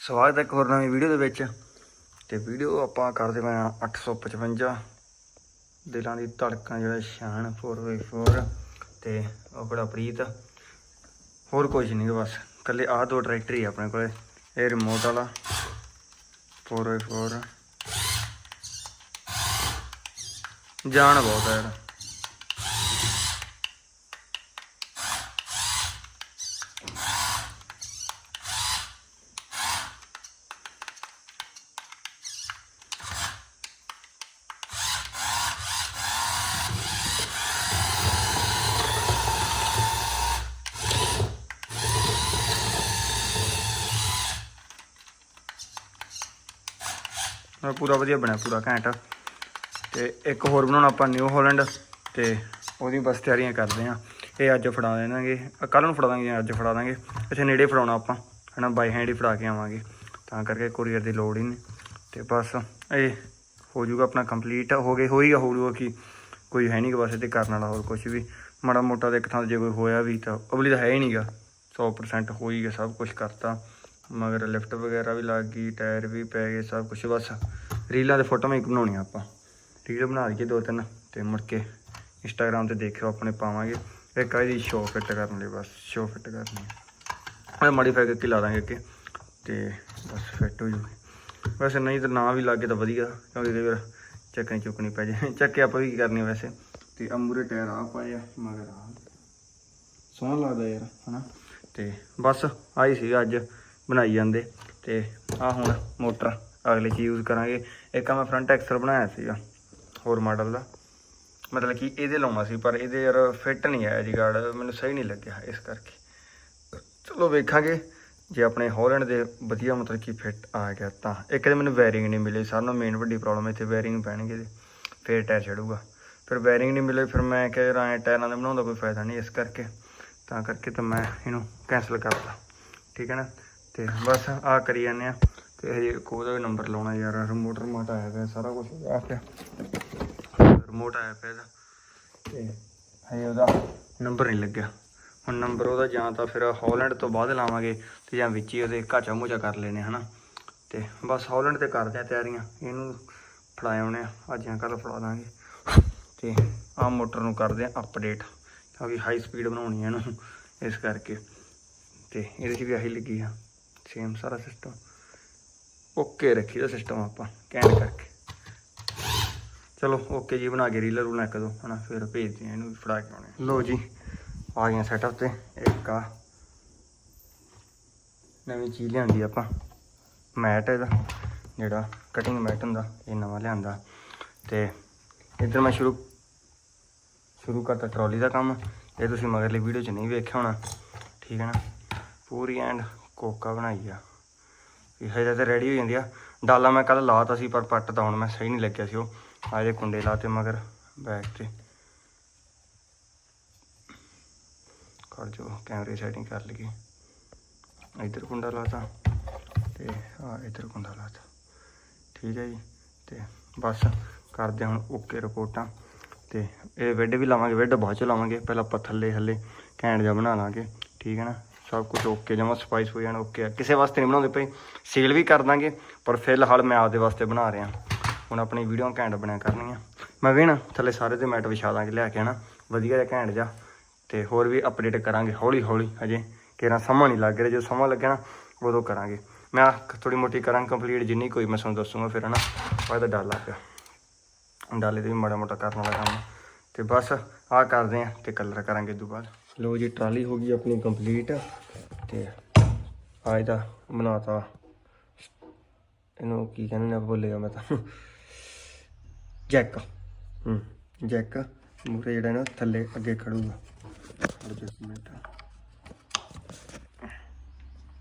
ਸਵਾਗਤ ਹੈ ਇੱਕ ਹੋਰ ਨਵੀਂ ਵੀਡੀਓ ਦੇ ਵਿੱਚ। ਤੇ ਵੀਡੀਓ ਆਪਾਂ ਕਰਦੇ ਪਏ ਹਾਂ 855 ਦਿਲਾਂ ਦੀ ਧੜਕਣ ਜਿਹੜਾ ਸ਼ਾਨ 4x4 ਤੇ ਉਹ ਬੜਾ ਪ੍ਰੀਤ। ਹੋਰ ਕੁਝ ਨਹੀਂ ਬਸ। ਕੱਲੇ ਆਹ ਦੋ ਟਰੈਕਟਰ ਹੀ ਆਪਣੇ ਕੋਲੇ। ਇਹ ਰਿਮੋਟ ਵਾਲਾ 4x4 ਜਾਣ ਬਹੁਤ ਹੈ ਯਾਰ। ਪੂਰਾ ਵਧੀਆ ਬਣਿਆ, ਪੂਰਾ ਘੈਂਟ। ਤੇ ਇੱਕ ਹੋਰ ਬਣਾਉਣਾ ਆਪਾਂ ਨਿਊ ਹਾਲੈਂਡ, ਤੇ ਉਹਦੀ ਬਸ ਤਿਆਰੀਆਂ ਕਰਦੇ ਆ। ਇਹ ਅੱਜ ਫੜਾ ਦੇਣਾਗੇ। ਕੱਲ ਨੂੰ ਫੜਾ ਦਾਂਗੇ ਜਾਂ ਅੱਜ ਫੜਾ ਦਾਂਗੇ। ਇੱਥੇ ਨੇੜੇ ਫੜਾਉਣਾ ਆਪਾਂ, ਹਨਾ ਬਾਈ ਹੈਂਡ ਹੀ ਫੜਾ ਕੇ ਆਵਾਂਗੇ। ਤਾਂ ਕਰਕੇ ਕੋਰੀਅਰ ਦੀ ਲੋੜ ਹੀ ਨਹੀਂ ਤੇ ਬਸ ਇਹ ਹੋ ਜਾਊਗਾ ਆਪਣਾ ਕੰਪਲੀਟ ਹੋ ਗਏ ਹੋਈਗਾ ਹੋ ਜਾਊਗਾ ਕਿ ਕੋਈ ਹੈ ਨਹੀਂ ਕਿ ਬਸ ਇਹਤੇ ਕਰਨ ਵਾਲਾ ਹੋਰ ਕੁਝ ਵੀ। ਮਾੜਾ ਮੋਟਾ ਦੇ ਇੱਕ ਥਾਂ ਤੇ ਜੇ ਕੋਈ ਹੋਇਆ ਵੀ ਤਾਂ, ਅਗਲੀ ਤਾਂ ਹੈ ਹੀ ਨਹੀਂਗਾ 100% ਹੋ ਹੀ ਗਿਆ ਸਭ ਕੁਝ ਕਰਤਾ। ਮਗਰ ਲਿਫਟ ਵਗੈਰਾ ਵੀ ਲੱਗ ਗਈ, ਟਾਇਰ ਵੀ ਪੈ ਗਏ, ਸਭ ਕੁਝ ਬਸ ਰੀਲਾਂ ਦੇ ਫੋਟੋਆਂ ਇੱਕ ਬਣਾਉਣੀਆਂ ਆਪਾਂ। ਰੀਲ ਬਣਾ ਲਈਏ ਦੋ ਤਿੰਨ ਤੇ ਮੁੜ ਕੇ ਇੰਸਟਾਗ੍ਰam ਤੇ ਦੇਖਿਓ, ਆਪਣੇ ਪਾਵਾਂਗੇ। ਇੱਕ ਆ ਇਹਦੀ ਸ਼ੋ ਫਿੱਟ ਕਰਨ ਲਈ, ਬਸ ਸ਼ੋ ਫਿੱਟ ਕਰਨੀ ਹੈ ਇਹ ਮੋਡੀਫਾਈ ਕਰਕੇ ਲਾ ਦਾਂਗੇ ਅੱਗੇ ਤੇ ਬਸ ਫਿੱਟ ਹੋ ਜੂਗੀ। ਵੈਸੇ ਨਹੀਂ ਤਾਂ ਨਾ ਵੀ ਲੱਗੇ ਤਾਂ ਵਧੀਆ, ਕਿਉਂਕਿ ਕਈ ਵਾਰ ਚੱਕਣੀ ਚੁੱਕਣੀ ਪੈ ਜਾਏ। ਚੱਕੇ ਆਪਾਂ ਵੀ ਕੀ ਕਰਨੀ ਵੈਸੇ? ਤੇ ਅਮੂਰੇ ਟਾਇਰ ਆ ਪਾਏ ਆ, ਮਗਰ ਆ ਸੋਹਣਾ ਲੱਗਦਾ ਯਾਰ, ਹਨਾ? ਤੇ ਬਸ ਆਈ ਸੀ ਅੱਜ। ਬਣਾਈ ਜਾਂਦੇ। ਤੇ ਆ ਹੁਣ ਮੋਟਰ ਅਗਲੇ ਚ ਯੂਜ਼ ਕਰਾਂਗੇ। ਇੱਕ ਆ ਮੈਂ ਫਰੰਟ ਐਕਸਲ ਬਣਾਇਆ ਸੀਗਾ, ਹੋਰ ਮਾਡਲ ਦਾ। ਮਤਲਬ ਕਿ ਇਹਦੇ ਲਾਉਣਾ ਸੀ, ਪਰ ਇਹਦੇ ਯਾਰ ਫਿੱਟ ਨਹੀਂ ਆਇਆ ਜੀ ਗਾਰਡ ਮੈਨੂੰ ਸਹੀ ਨਹੀਂ ਲੱਗਿਆ ਇਸ ਕਰਕੇ। ਚਲੋ ਵੇਖਾਂਗੇ, ਜੇ ਆਪਣੇ ਹਾਲੈਂਡ ਦੇ ਵਧੀਆ ਮਤਲਬ ਕਿ ਫਿੱਟ ਆ ਗਿਆ ਤਾਂ। ਇੱਕ ਤੇ ਮੈਨੂੰ ਵੈਰਿੰਗ ਨਹੀਂ ਮਿਲੀ ਸਾਰਿਆਂ ਨੂੰ ਮੇਨ ਵੱਡੀ ਪ੍ਰੋਬਲਮ ਇੱਥੇ ਵੈਰਿੰਗ ਪੈਣਗੇ ਤੇ ਫੇਰ ਟਾਇਰ ਚੜੂਗਾ ਫਿਰ ਵੈਰਿੰਗ ਨਹੀਂ ਮਿਲੇ, ਫਿਰ ਮੈਂ ਕਿਹਾ ਯਾਰ ਐਂ ਟਾਇਰਾਂ ਦੇ ਬਣਾਉਣ ਦਾ ਕੋਈ ਫਾਇਦਾ ਨਹੀਂ ਇਸ ਕਰਕੇ। ਤਾਂ ਕਰਕੇ ਤਾਂ ਮੈਂ ਇਹਨੂੰ ਕੈਨਸਲ ਕਰਤਾ। ਠੀਕ ਹੈ ਨਾ? ਤੇ ਬਸ ਆ ਕਰੀ ਜਾਂਦੇ ਆ। ਤੇ ਹਜੇ ਕੋਦਾ ਵੀ ਨੰਬਰ ਲਾਉਣਾ ਯਾਰ ਰਿਮੋਟ ਰਿਮੋਟ ਆਇਆ ਪਿਆ ਸਾਰਾ ਕੁਝ ਆ ਪਿਆ ਰਿਮੋਟ ਆਇਆ ਪਿਆ ਇਹਦਾ। ਤੇ ਹਜੇ ਉਹਦਾ ਨੰਬਰ ਨਹੀਂ ਲੱਗਿਆ। ਹੁਣ ਨੰਬਰ ਉਹਦਾ ਜਾਂ ਤਾਂ ਫਿਰ ਹਾਲੈਂਡ ਤੋਂ ਬਾਅਦ ਲਾਵਾਂਗੇ ਤੇ ਜਾਂ ਵਿੱਚ ਹੀ ਉਹਦੇ ਘਾਚਾ ਮੂਚਾ ਕਰ ਲੈਣੇ ਹਨਾ। ਤੇ ਬਸ ਹਾਲੈਂਡ ਤੇ ਕਰਦੇ ਆ ਤਿਆਰੀਆਂ। ਇਹਨੂੰ ਫੜਾ ਆਉਣੇ ਅੱਜ ਜਾਂ ਕੱਲ ਫੜਾ ਦਾਂਗੇ। ਤੇ ਆ ਮੋਟਰ ਨੂੰ ਕਰਦੇ ਆ ਅਪਡੇਟ ਕਿਉਂਕਿ ਹਾਈ ਸਪੀਡ ਬਣਾਉਣੀ ਹੈ ਇਹਨੂੰ ਇਸ ਕਰਕੇ। ਤੇ ਇਹਦੇ 'ਚ ਵੀ ਆਹੀ ਲੱਗੀ ਆ। ਸੇਮ ਸਾਰਾ ਸਿਸਟਮ ਓਕੇ ਰੱਖੀ ਦਾ ਸਿਸਟਮ ਆਪਾਂ, ਕੈਨ ਕਰਕੇ। ਚਲੋ ਓਕੇ ਜੀ, ਬਣਾ ਕੇ ਰੀਲਰ ਰੂਲਾਂ ਇੱਕ ਦੋ ਹਨਾ ਫਿਰ ਭੇਜਦੇ ਆ ਇਹਨੂੰ ਵੀ ਫੜਾ ਕੇ ਆਉਣੇ ਲੋ ਜੀ, ਆ ਗਈਆਂ ਸੈਟਅਪ ਤੇ। ਇੱਕ ਆ, ਨਵੀਂ ਚੀਜ਼ ਲਿਆਂਦੀ ਆਪਾਂ। ਮੈਟ ਇਹਦਾ, ਜਿਹੜਾ ਕਟਿੰਗ ਮੈਟ ਹੁੰਦਾ, ਇਹ ਨਵਾਂ ਲਿਆਂਦਾ। ਤੇ ਇੱਧਰ ਮੈਂ ਸ਼ੁਰੂ ਸ਼ੁਰੂ ਕਰਤਾ ਟਰਾਲੀ ਦਾ ਕੰਮ। ਇਹ ਤੁਸੀਂ ਮਗਰਲੀ ਵੀਡੀਓ 'ਚ ਨਹੀਂ ਵੇਖਿਆ ਹੋਣਾ। ਠੀਕ ਹੈ ਨਾ? ਪੂਰੀ ਐਂਡ ਕੋਕਾ ਬਣਾਈ ਆ। ਇਹ ਹਜੇ ਤਾਂ ਰੈਡੀ ਹੋ ਜਾਂਦੀ ਆ। ਡਾਲਾ ਮੈਂ ਕੱਲ ਲਾਤਾ ਸੀ, ਪਰ ਪੱਟ ਤਾਂ ਹੁਣ ਮੈਂ ਸਹੀ ਨਹੀਂ ਲੱਗਿਆ ਸੀ ਉਹ। ਆ ਇਹਦੇ ਕੁੰਡੇ ਲਾਤੇ ਮਗਰ ਬੈਕ ਤੇ। ਕਰ ਜੋ ਕੈਮਰੇ ਸੈਟਿੰਗ ਕਰ ਲਈਏ। ਇੱਧਰ ਕੁੰਡਾ ਲਾਤਾ ਤੇ ਆ ਇੱਧਰ ਕੁੰਡਾ ਲਾਤਾ। ਠੀਕ ਹੈ ਜੀ, ਤੇ ਬਸ ਕਰਦੇ ਹੁਣ ਓਕੇ ਰਿਪੋਰਟਾਂ। ਤੇ ਇਹ ਵੈਡ ਵੀ ਲਾਵਾਂਗੇ ਵੈਡ ਬਾਅਦ ਚ ਲਾਵਾਂਗੇ। ਪਹਿਲਾਂ ਆਪਾਂ ਥੱਲੇ ਥੱਲੇ ਘੈਂਟ ਜਿਹਾ ਬਣਾ ਲਾਂਗੇ। ਠੀਕ ਹੈ ਨਾ? ਸਭ ਕੁਝ ਓਕੇ ਜਮਾ ਸਪਾਈਸ ਹੋ ਜਾਣਾ ਓਕੇ ਆ। ਕਿਸੇ ਵਾਸਤੇ ਨਹੀਂ ਬਣਾਉਂਦੇ ਪਏ ਸੇਲ ਵੀ ਕਰ ਦਾਂਗੇ, ਪਰ ਫਿਲਹਾਲ ਮੈਂ ਆਪਦੇ ਵਾਸਤੇ ਬਣਾ ਰਿਹਾ। ਹੁਣ ਆਪਣੀ ਵੀਡੀਓ ਘੈਂਟ ਬਣਿਆ ਕਰਨੀ ਆ ਮੈਂ ਵੀ ਨਾ ਥੱਲੇ ਸਾਰੇ ਤੇ ਮੈਟ ਵਿਛਾ ਦਾਂਗੇ ਲਿਆ ਕੇ ਨਾ ਵਧੀਆ ਜਿਹਾ ਘੈਂਟ ਜਾ ਤੇ ਹੋਰ ਵੀ ਅਪਡੇਟ ਕਰਾਂਗੇ ਹੌਲੀ ਹੌਲੀ ਹਜੇ। ਕਿਹੜਾ ਸਮਾਂ ਨਹੀਂ ਲੱਗ ਰਿਹਾ, ਜਦੋਂ ਸਮਾਂ ਲੱਗਿਆ ਨਾ, ਉਦੋਂ ਕਰਾਂਗੇ। ਮੈਂ ਥੋੜੀ ਮੋਟੀ ਕਰਾਂ ਕੰਪਲੀਟ ਜਿੰਨੀ ਕੋਈ, ਮੈਂ ਤੁਹਾਨੂੰ ਦੱਸੂਗਾ ਫਿਰ, ਹਨਾ? ਉਹਦਾ ਡਰ ਲੱਗ ਪਿਆ ਡਾਲੇ ਤੇ ਵੀ ਮਾੜਾ ਮੋਟਾ ਕਰਨ ਵਾਲਾ ਕੰਮ ਤੇ ਬਸ ਆਹ ਕਰਦੇ ਆ ਤੇ ਕਲਰ ਕਰਾਂਗੇ ਤੋਂ ਬਾਅਦ। ਲੋ ਜੀ, ਟਰਾਲੀ ਹੋ ਗਈ ਆਪਣੀ ਕੰਪਲੀਟ ਤੇ ਆ ਇਹਦਾ ਬਣਾਤਾ। ਇਹਨੂੰ ਕੀ ਕਹਿੰਦੇ ਨੇ ਭੁੱਲਿਆ ਮੈਂ ਤਾਂ। ਜੈਕ। ਹੂੰ, ਜੈਕ। ਮੂਰੇ ਜਿਹੜਾ ਨਾ ਥੱਲੇ ਅੱਗੇ ਖੜੂਗਾ। ਐਡਜਸਟਮੈਂਟ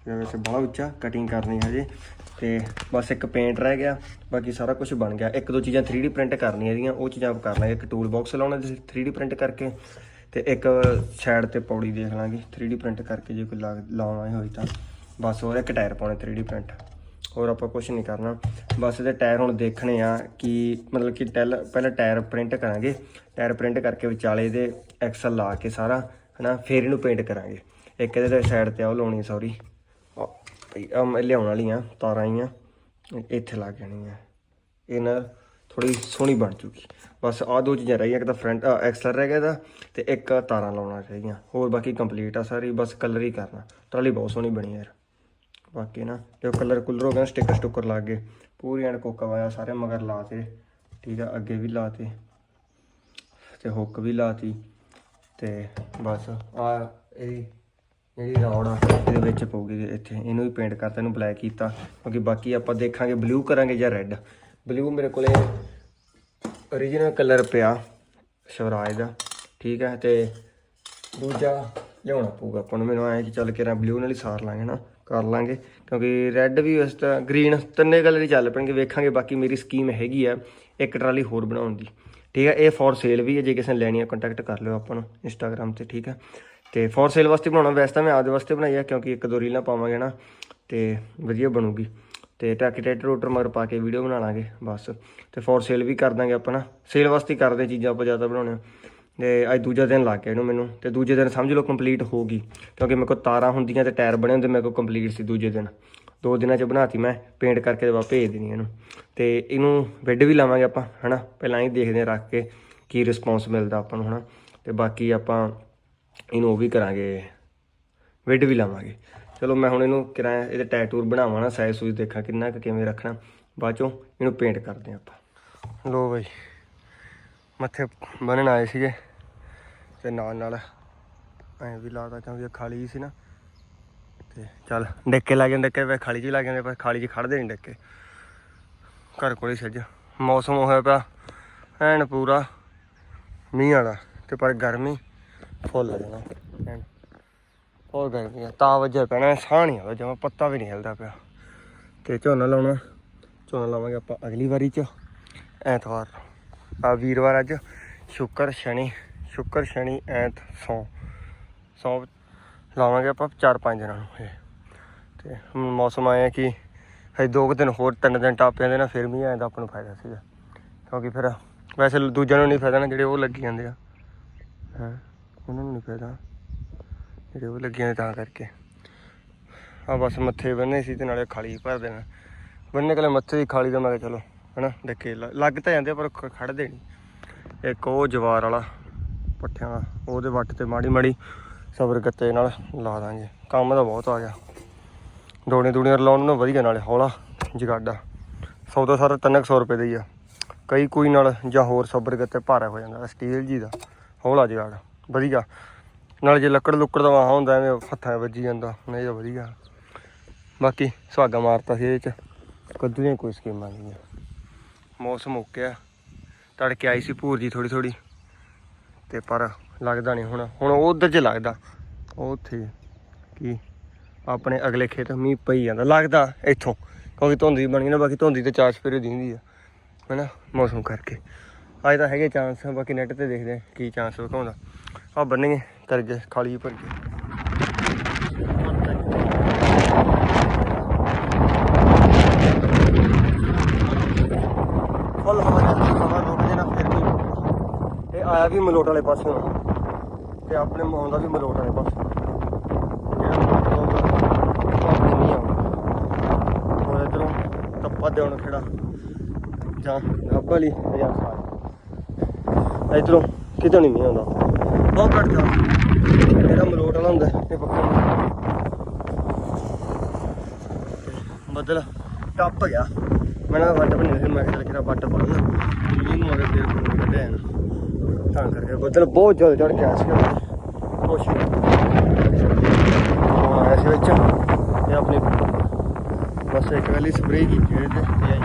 ਇਹ ਵੈਸੇ ਬੜਾ ਉੱਚਾ ਕਟਿੰਗ ਕਰਨੀ ਹਜੇ। ਤੇ ਬਸ ਇੱਕ ਪੇਂਟ ਰਹਿ ਗਿਆ, ਬਾਕੀ ਸਾਰਾ ਕੁਝ ਬਣ ਗਿਆ। ਇੱਕ ਦੋ ਚੀਜ਼ਾਂ 3D ਪ੍ਰਿੰਟ ਕਰਨੀਆਂ ਇਹਦੀਆਂ ਉਹ ਚੀਜ਼ਾਂ ਆਪ ਕਰ ਲਾਂਗੇ। ਇੱਕ ਟੂਲ ਬਾਕਸ ਲਾਉਣਾ 3D ਪ੍ਰਿੰਟ ਕਰਕੇ। ਤੇ ਇੱਕ ਸਾਈਡ ਤੇ ਪੌੜੀ ਦੇਖ ਲਾਂਗੇ 3D ਪ੍ਰਿੰਟ ਕਰਕੇ ਜੇ ਕੋਈ ਲਾ- ਲਾਉਣਾ ਹੋਈ ਤਾਂ। ਬਸ ਹੋਰ ਇੱਕ ਟਾਇਰ ਪਾਉਣੇ 3D ਪ੍ਰਿੰਟ ਹੋਰ ਆਪਾਂ ਕੁਝ ਨਹੀਂ ਕਰਨਾ। ਬਸ ਇਹਦੇ ਟਾਇਰ ਹੁਣ ਦੇਖਣੇ ਆ ਕਿ ਮਤਲਬ ਕਿ ਟੈਲ ਪਹਿਲਾਂ ਟਾਇਰ ਪ੍ਰਿੰਟ ਕਰਾਂਗੇ। ਟਾਇਰ ਪ੍ਰਿੰਟ ਕਰਕੇ ਵਿਚਾਲੇ ਦੇ ਐਕਸਲ ਲਾ ਕੇ ਸਾਰਾ, ਹਨਾ, ਫੇਰ ਇਹਨੂੰ ਪੇਂਟ ਕਰਾਂਗੇ। ਇੱਕ ਇਹਦੇ ਸਾਈਡ ਤੇ ਆ ਲਾਉਣੀ ਸੌਰੀ ਭਈ ਆ ਲਿਆਉਣ ਵਾਲੀਆਂ ਤਾਰਾਂ ਆਈਆਂ। ਇੱਥੇ ਲੱਗ ਜਾਣੀਆਂ ਇਹ ਇਹਨਾਂ ਥੋੜੀ ਸੋਹਣੀ ਬਣ ਚੁੱਕੀ। ਬਸ ਆ ਦੋ ਚੀਜ਼ਾਂ ਰਹੀਆਂ ਇੱਕ ਤਾਂ ਫਰੰਟ ਐਕਸਲਰ ਰਹਿ ਗਿਆ ਇਹਦਾ ਤੇ ਇੱਕ ਤਾਰਾਂ ਲਾਉਣਾ ਚਾਹੀਦੀਆਂ ਹੋਰ ਬਾਕੀ ਕੰਪਲੀਟ ਆ ਸਾਰੀ, ਬਸ ਕਲਰ ਹੀ ਕਰਨਾ। ਟਰਾਲੀ ਬਹੁਤ ਸੋਹਣੀ ਬਣੀ ਯਾਰ। ਬਾਕੀ ਨਾ ਜੋ ਕਲਰ ਕੁਲਰ ਹੋ ਗਿਆ ਸਟicker ਸਟੁੱਕਰ ਲਾ ਗਏ। ਪੂਰੀ ਐਨ ਕੋਕਾ ਵਾਇਆ ਸਾਰੇ ਮਗਰ ਲਾਤੇ ਠੀਕ ਆ, ਅੱਗੇ ਵੀ ਲਾਤੇ ਤੇ ਹੁੱਕ ਵੀ ਲਾਤੀ ਤੇ। ਬਸ ਆ ਇਹ ਜਿਹੜੀ ਰੌੜ ਆ, ਇਹਦੇ ਵਿੱਚ ਪਊਗੀ ਇੱਥੇ। ਇਹਨੂੰ ਵੀ ਪੇਂਟ ਕਰਤਾ, ਇਹਨੂੰ ਬਲੈਕ ਕੀਤਾ। ਕਿਉਂਕਿ ਬਾਕੀ ਆਪਾਂ ਦੇਖਾਂਗੇ ਬਲੂ ਕਰਾਂਗੇ ਜਾਂ ਰੈੱਡ ਬਲੂ ਮੇਰੇ ਕੋਲੇ origignal ਕਲਰ ਪਿਆ ਸਵਰਾਜ ਦਾ, ਠੀਕ ਹੈ, ਤੇ ਦੂਜਾ ਲਿਆਉਣਾ ਪਊਗਾ ਆਪਾਂ ਨੂੰ। ਮੈਨੂੰ ਐਂ ਕਿ ਚੱਲ ਕੇ ਰਾਂ ਬਲੂ ਨਾਲ ਹੀ ਸਾਰ ਲਾਂਗੇ ਨਾ ਕਰ ਲਾਂਗੇ, ਕਿਉਂਕਿ ਰੈੱਡ ਵੀ ਉਸ ਤਾਂ ਗ੍ਰੀਨ ਤਿੰਨੇ ਕਲਰ ਹੀ ਚੱਲ ਪੈਣਗੇ, ਵੇਖਾਂਗੇ ਬਾਕੀ ਮੇਰੀ ਸਕੀਮ ਹੈਗੀ ਆ ਇੱਕ ਟਰਾਲੀ ਹੋਰ ਬਣਾਉਣ ਦੀ। ਠੀਕ ਹੈ, ਇਹ ਫॉर ਸੇਲ ਵੀ ਹੈ, ਜੇ ਕਿਸੇ ਨੇ ਲੈਣੀ ਹੈ ਕੰਟੈਕਟ ਕਰ ਲਿਓ ਆਪਾਂ ਨੂੰ ਇੰਸਟਾਗ੍ਰam ਤੇ, ਠੀਕ ਹੈ। ਤੇ ਫॉर ਸੇਲ ਵਾਸਤੇ ਬਣਾਉਣਾ, ਵੈਸੇ ਤਾਂ ਮੈਂ ਆਪਦੇ ਵਾਸਤੇ ਬਣਾਈ ਆ, ਕਿਉਂਕਿ ਇੱਕ ਦੋ ਰੀਲਾਂ ਪਾਵਾਂਗੇ ਨਾ, ਤੇ ਵਧੀਆ ਬਣੂਗੀ। ਤੇ ਟੈਕੀਟੇਟਰ ਰੋਟਰ ਮਗਰ ਪਾ ਕੇ ਵੀਡੀਓ ਬਣਾ ਲਾਂਗੇ, ਬਸ। ਤੇ ਫੋਰ ਸੇਲ ਵੀ ਕਰ ਦਾਂਗੇ ਆਪਾਂ ਨਾ। ਸੇਲ ਵਾਸਤੇ ਹੀ ਕਰਦੇ ਚੀਜ਼ਾਂ ਆਪਾਂ ਜ਼ਿਆਦਾ ਬਣਾਉਣੇ ਤੇ ਅੱਜ ਦੂਜਾ ਦਿਨ ਲੱਗ ਗਿਆ ਇਹਨੂੰ ਮੈਨੂੰ। ਤੇ ਦੂਜੇ ਦਿਨ ਸਮਝ ਲਓ ਕੰਪਲੀਟ ਹੋ ਗਈ। ਕਿਉਂਕਿ ਮੇਰੇ ਕੋਲ ਤਾਰਾਂ ਹੁੰਦੀਆਂ ਤੇ ਟਾਇਰ ਬਣੇ ਹੁੰਦੇ ਮੇਰੇ ਕੋਲ ਕੰਪਲੀਟ ਸੀ ਦੂਜੇ ਦਿਨ। ਦੋ ਦਿਨਾਂ ਚ ਬਣਾਤੀ ਮੈਂ ਪੇਂਟ ਕਰਕੇ ਦਵਾ ਭੇਜ ਦੇਣੀ ਇਹਨੂੰ। ਤੇ ਇਹਨੂੰ ਬੈੱਡ ਵੀ ਲਾਵਾਂਗੇ ਆਪਾਂ, ਹਨਾ? ਪਹਿਲਾਂ ਹੀ ਦੇਖਦੇ ਹਾਂ, ਰੱਖ ਕੇ ਕੀ ਰਿਸਪੌਂਸ ਮਿਲਦਾ ਆਪਾਂ ਨੂੰ, ਹਨਾ? ਤੇ ਬਾਕੀ ਆਪਾਂ ਇਹਨੂੰ ਉਹ ਵੀ ਕਰਾਂਗੇ ਵਿੱਡ ਵੀ ਲਾਵਾਂਗੇ। ਚਲੋ ਮੈਂ ਹੁਣ ਇਹਨੂੰ ਕਿਰਾਇਆ ਇਹਦੇ ਟੈਟੂਰ ਬਣਾਵਾਂ ਨਾ ਸਾਈਜ਼ ਸੂਜ਼ ਦੇਖਾਂ ਕਿੰਨਾ ਕੁ ਕਿਵੇਂ ਰੱਖਣਾ। ਬਾਅਦ ਚੋਂ ਇਹਨੂੰ ਪੇਂਟ ਕਰਦੇ ਹਾਂ ਆਪਾਂ। ਲੋ ਬਈ, ਮੱਥੇ ਬੰਨਣ ਆਏ ਸੀਗੇ ਤੇ ਨਾਲ ਨਾਲ ਐਂ ਵੀ ਲਾਤਾ ਕਿਉਂਕਿ ਖਾਲੀ ਸੀ ਨਾ। ਤੇ ਚੱਲ, ਡੱਕੇ ਲੱਗ ਜਾਂਦੇ, ਡੱਕੇ ਵੇ ਖਾਲੀ 'ਚ ਲੱਗ ਜਾਂਦੇ, ਪਰ ਖਾਲੀ 'ਚ ਖੜਦੇ ਨਹੀਂ ਡੱਕੇ। ਘਰ ਕੋਲ ਹੀ ਸੱਜ ਮੌਸਮ ਹੋਇਆ ਪਿਆ, ਐਨ ਪੂਰਾ ਮੀਂਹ ਵਾਲਾ ਤੇ ਪਰ ਗਰਮੀ ਫੁੱਲ ਜਾਣਾ। ਐਨ ਹੋਰ ਗਰਮੀ ਆ ਤਾਂ ਵਜੇ ਪੈਣਾ ਸਾਹ ਨਹੀਂ ਆਉਂਦਾ, ਜਮਾ ਪੱਤਾ ਵੀ ਨਹੀਂ ਹਿਲਦਾ ਪਿਆ। ਤੇ ਝੋਨਾ ਲਾਉਣਾ, ਝੋਨਾ ਲਾਵਾਂਗੇ ਆਪਾਂ ਅਗਲੀ ਵਾਰੀ ਚ, ਐਤਵਾਰ। ਆ ਵੀਰਵਾਰ ਅੱਜ, ਸ਼ੁੱਕਰ, ਸ਼ਨੀ ਸ਼ੁੱਕਰ, ਸ਼ਨੀ, ਐਤ, ਸੋਮ। ਸੋਮ ਲਾਵਾਂਗੇ ਆਪਾਂ 4-5 ਦਿਨਾਂ ਨੂੰ ਇਹ। ਤੇ ਹੁਣ ਮੌਸਮ ਆਇਆ ਕਿ ਹਜੇ ਦੋ ਕੁ ਦਿਨ ਹੋਰ ਤਿੰਨ ਦਿਨ ਟੱਪ ਜਾਂਦੇ ਨਾ, ਫਿਰ ਵੀ ਐਂ ਦਾ ਆਪਾਂ ਨੂੰ ਫਾਇਦਾ ਸੀਗਾ। ਕਿਉਂਕਿ ਫਿਰ ਵੈਸੇ ਦੂਜਿਆਂ ਨੂੰ ਨਹੀਂ ਫਾਇਦਾ ਨਾ, ਜਿਹੜੇ ਉਹ ਲੱਗੀ ਜਾਂਦੇ ਆ। ਹਾਂ, ਉਹਨਾਂ ਨੂੰ ਨਹੀਂ ਫਾਇਦਾ। ਜਿਹੜੇ ਉਹ ਲੱਗੀਆਂ ਨੇ ਤਾਂ ਕਰਕੇ। ਆ ਬਸ ਮੱਥੇ ਬੰਨੇ ਸੀ ਤੇ ਨਾਲੇ ਖਾਲੀ ਭਰ ਦੇਣਾ। ਬੰਨੇ ਕਲੇ ਮੱਥੇ ਦੀ ਖਾਲੀ ਦਾ ਮੈਂ ਕਿਹਾ ਚਲੋ, ਹਨਾ, ਦੇਖੇ, ਲ- ਲੱਗ ਤਾਂ ਜਾਂਦੇ ਆ ਪਰ ਖ- ਖੜਦੇ ਨਹੀਂ। ਇੱਕ ਉਹ ਜਵਾਰ ਵਾਲਾ ਪੱਠਿਆਂ ਦਾ, ਉਹਦੇ ਵੱਟ ਤੇ ਮਾੜੀ ਮਾੜੀ ਸਬਰ ਗੱਤੇ ਨਾਲ ਲਾ ਦਾਂਗੇ। ਕੰਮ ਤਾਂ ਬਹੁਤ ਆ ਗਿਆ। ਦੋਣੇ ਦੂਣੀਆਂ ਲਾਉਣ ਨੂੰ ਵਧੀਆ ਨਾਲੇ ਹੌਲਾ, ਜਗਾਡਾ। ਸੌਦਾ ਸਾਰਾ 300 ਰੁਪਏ ਦਾ ਹੀ ਆ। ਕਈ ਕੋਈ ਨਾਲ ਜਾਂ ਹੋਰ ਸਬਰ ਗੱਤੇ ਭਾਰਾ ਹੋ ਜਾਂਦਾ ਸਟੀਲ ਜੀ ਦਾ। ਹੌਲਾ ਜਗਾੜ, ਵਧੀਆ। ਨਾਲ ਜੇ ਲੱਕੜ ਲੁੱਕੜ ਦਾ ਵਾਹਾ ਹੁੰਦਾ, ਐਵੇਂ ਹੱਥਾਂ 'ਚ ਵੱਜੀ ਜਾਂਦਾ ਨਹੀਂ ਤਾਂ ਵਧੀਆ। ਬਾਕੀ ਸੁਹਾਗਾ ਮਾਰਤਾ ਸੀ ਇਹ ਚ ਕੱਦੂ ਦੀਆਂ ਕੋਈ ਸਕੀਮਾਂ ਨਹੀਂ ਮੌਸਮ ਓਕੇ ਤੜਕੇ ਆਈ ਸੀ ਭੂਰ ਜੀ ਥੋੜੀ ਥੋੜੀ ਤੇ ਪਰ ਲੱਗਦਾ ਨਹੀਂ ਹੁਣ ਹੁਣ ਉਹ ਉਧਰ 'ਚ ਲੱਗਦਾ। ਉਹ ਉੱਥੇ ਕੀ ਆਪਣੇ ਅਗਲੇ ਖੇਤ ਮੀਂਹ ਪਈ ਜਾਂਦਾ, ਲੱਗਦਾ ਇੱਥੋਂ, ਕਿਉਂਕਿ ਧੁੰਦੀ ਬਣ ਗਈ ਨਾ, ਬਾਕੀ ਧੁੰਦੀ ਤੇ ਚਾਰ ਸਪੇਰੇ ਦਿੰਦੀ ਆ, ਹੈਨਾ, ਮੌਸਮ ਕਰਕੇ। ਅੱਜ ਤਾਂ ਹੈਗੇ ਚਾਂਸ ਬਾਕੀ ਨੈਟ ਤੇ ਦੇਖਦੇ ਆ ਕੀ ਚਾਂਸ ਵਿਖਾਉਂਦਾ। ਆ ਬੰਨੇਗੇ ਕਰ ਗਏ ਖਾਲੀ ਭਰ ਗਏ ਫੁੱਲ ਹਵਾ ਚੱਲਦੀ ਹਵਾ ਰੁਕ ਜੇ ਨਾ ਫਿਰ ਵੀ। ਇਹ ਆਇਆ ਵੀ ਮਲੋਟ ਵਾਲੇ ਪਾਸੋਂ। ਤੇ ਆਪਣੇ ਮੌਂ ਦਾ ਵੀ ਮਲੋਟ ਵਾਲੇ ਪਾਸੋਂ। ਦੇ ਹੁਣ ਖੜਾ। ਜਾਂ ਰੱਬ ਵਾਲੀ ਜਾਂ ਇਧਰੋਂ ਕਿਤੇ ਨਹੀਂ ਆਉਂਦਾ। ਬਹੁਤ ਘੱਟ ਜਾ ਜਿਹੜਾ ਮਲੋਟ ਵਾਲਾ ਹੁੰਦਾ, ਇਹ ਪੱਕਾ ਬੱਦਲ ਟੱਪ ਗਿਆ। ਮੈਂ ਨਾ ਵੱਟ ਬਣੀ ਸੀ, ਮੈਂ ਕਿਹਾ ਚੱਲ ਕਿਰਾ ਵੱਟ ਪਾ ਲਾਂ ਮੀਂਹ ਨੂੰ ਅਗਰ ਫੇਰ ਫੋਨ ਕੱਢਿਆ ਨਾ ਤਾਂ ਕਰਕੇ ਬੱਦਲ ਬਹੁਤ ਜ਼ਿਆਦਾ ਚੜ ਗਿਆ ਸੀ। ਕੁਛ ਹੁਣ ਆਇਆ ਵਿੱਚ ਇਹ ਆਪਣੀ ਬਸ ਇੱਕ ਵਾਲੀ ਸਪਰੇਅ ਕੀਤੀ ਹੋਈ ਤੇ ਇਹ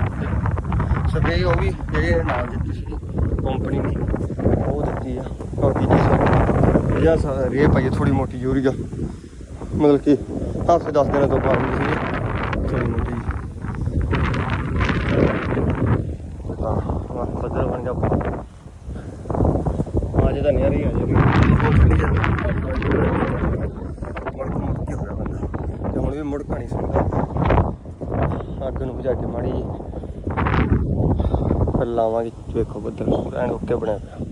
ਸਪਰੇਅ ਉਹ ਵੀ ਜਿਹੜੇ ਨਾਲ ਦਿੱਤੀ ਸੀ ਕੰਪਨੀ ਦੀ ਉਹ ਦਿੱਤੀ ਆ। ਬਾਕੀ ਜੀ ਜਾਂ ਰੇ ਪਾਈ ਥੋੜੀ ਮੋਟੀ ਜ਼ਰੂਰੀ ਆ ਮਤਲਬ ਕਿ ਹਫ਼ਤੇ 10 ਦਿਨਾਂ ਤੋਂ ਬਾਅਦ ਸੀ ਥੋੜੀ ਮੋਟੀ ਹਾਂ ਵਾਹ ਬੱਦਲ ਬਣ ਗਿਆ ਅੱਜ ਤਾਂ ਨਿਆਰੀ ਆ ਜੀ ਮੁੜ ਮੁੜ ਕੇ ਹੋ ਗਿਆ ਬੰਦਾ। ਤੇ ਹੁਣ ਵੀ ਮੁੜ ਪਾਣੀ ਸੁਣਦਾ ਅੱਗ ਨੂੰ ਬੁਝਾ ਕੇ ਮਾੜੀ ਜਿਹੀ ਫਿਰ ਲਾਵਾਂਗੇ। ਵੇਖੋ ਬੱਦਲ ਐਨ ਓਕੇ ਬਣਿਆ ਪਿਆ।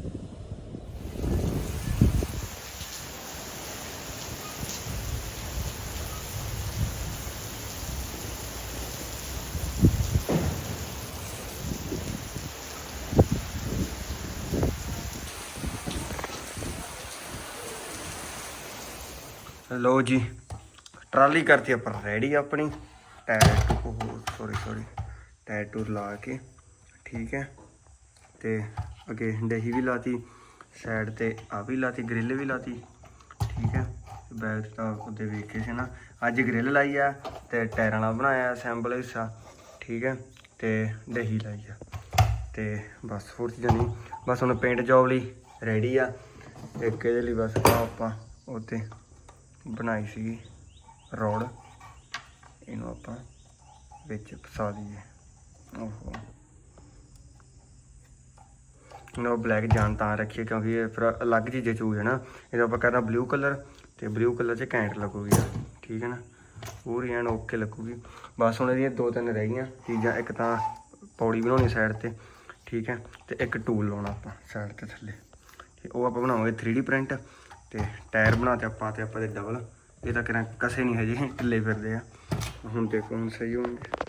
ਲੋ ਜੀ, ਟਰਾਲੀ ਕਰਤੀ ਆਪਾਂ ਰੈਡੀ ਆਪਣੀ। ਟਾਇਰ ਉਹ ਸੌਰੀ ਸੌਰੀ ਟਾਇਰ ਟੂਰ ਲਾ ਕੇ, ਠੀਕ ਹੈ। ਤੇ ਅੱਗੇ ਦਹੀਂ ਵੀ ਲਾਤੀ ਸਾਈਡ ਤੇ ਆ ਵੀ ਲਾਤੀ ਗ੍ਰਿਲ ਵੀ ਲਾਤੀ, ਠੀਕ ਹੈ। ਬੈਕ ਤਾਂ ਉਹਦੇ ਵੇਖੇ ਸੀ ਨਾ। ਅੱਜ ਗ੍ਰਿਲ ਲਾਈ ਆ ਤੇ ਟਾਇਰਾਂ ਨਾਲ ਬਣਾਇਆ ਅਸੈਂਬਲ ਹਿੱਸਾ ਠੀਕ ਹੈ। ਤੇ ਦਹੀਂ ਲਾਈ ਆ। ਤੇ ਬਸ ਹੋਰ ਚੀਜ਼ਾਂ ਨਹੀਂ। ਬਸ ਹੁਣ ਪੇਂਟ ਜੌਬ ਲਈ ਰੈਡੀ ਆ। ਇੱਕ ਇਹਦੇ ਲਈ ਬਸ ਆਹ ਆਪਾਂ ਉੱਤੇ ਬਣਾਈ ਸੀ ਰੋਡ ਇਹਨੂੰ ਆਪਾਂ ਵਿੱਚ ਫਸਾ ਦਈਏ। ਓਹੋ। ਨੋ ਬਲੈਕ ਜਾਨ ਤਾਂ ਰੱਖੀਏ ਕਿਉਂਕਿ ਇਹ ਫਿਰ ਅਲੱਗ ਚੀਜ਼ੇ ਚੂਜ ਹੈ ਨਾ। ਇਹਦਾ ਆਪਾਂ ਕਰਨਾ ਬਲੂ ਕਲਰ ਤੇ ਬਲੂ ਕਲਰ 'ਚ ਘੈਂਟ ਲੱਗੂਗੀ। ਠੀਕ ਹੈ ਨਾ? ਪੂਰੀ ਐਨ ਓਕੇ ਲੱਗੂਗੀ। ਬਸ ਹੁਣ ਇਹਦੀਆਂ ਦੋ ਤਿੰਨ ਰਹਿ ਗਈਆਂ। ਚੀਜ਼ਾਂ ਇੱਕ ਤਾਂ ਪੌੜੀ ਬਣਾਉਣੀ ਸਾਈਡ ਤੇ। ਠੀਕ ਹੈ? ਤੇ ਇੱਕ ਟੂਲ ਲਾਉਣਾ ਆਪਾਂ ਸਾਈਡ ਤੇ ਥੱਲੇ। ਤੇ ਉਹ ਆਪਾਂ ਬਣਾਵਾਂਗੇ 3D ਪ੍ਰਿੰਟ ਤੇ ਟਾਇਰ ਬਣਾਤੇ ਆਪਾਂ ਤੇ ਆਪਾਂ ਦੇ ਡਬਲ ਇਹ ਤਾਂ ਕਿਰਾਂ ਕਸੇ ਨਹੀਂ ਹਜੇ ਢਿੱਲੇ ਫਿਰਦੇ ਆ। ਹੁਣ ਦੇਖੋ ਹੁਣ ਸਹੀ ਹੋਣਗੇ।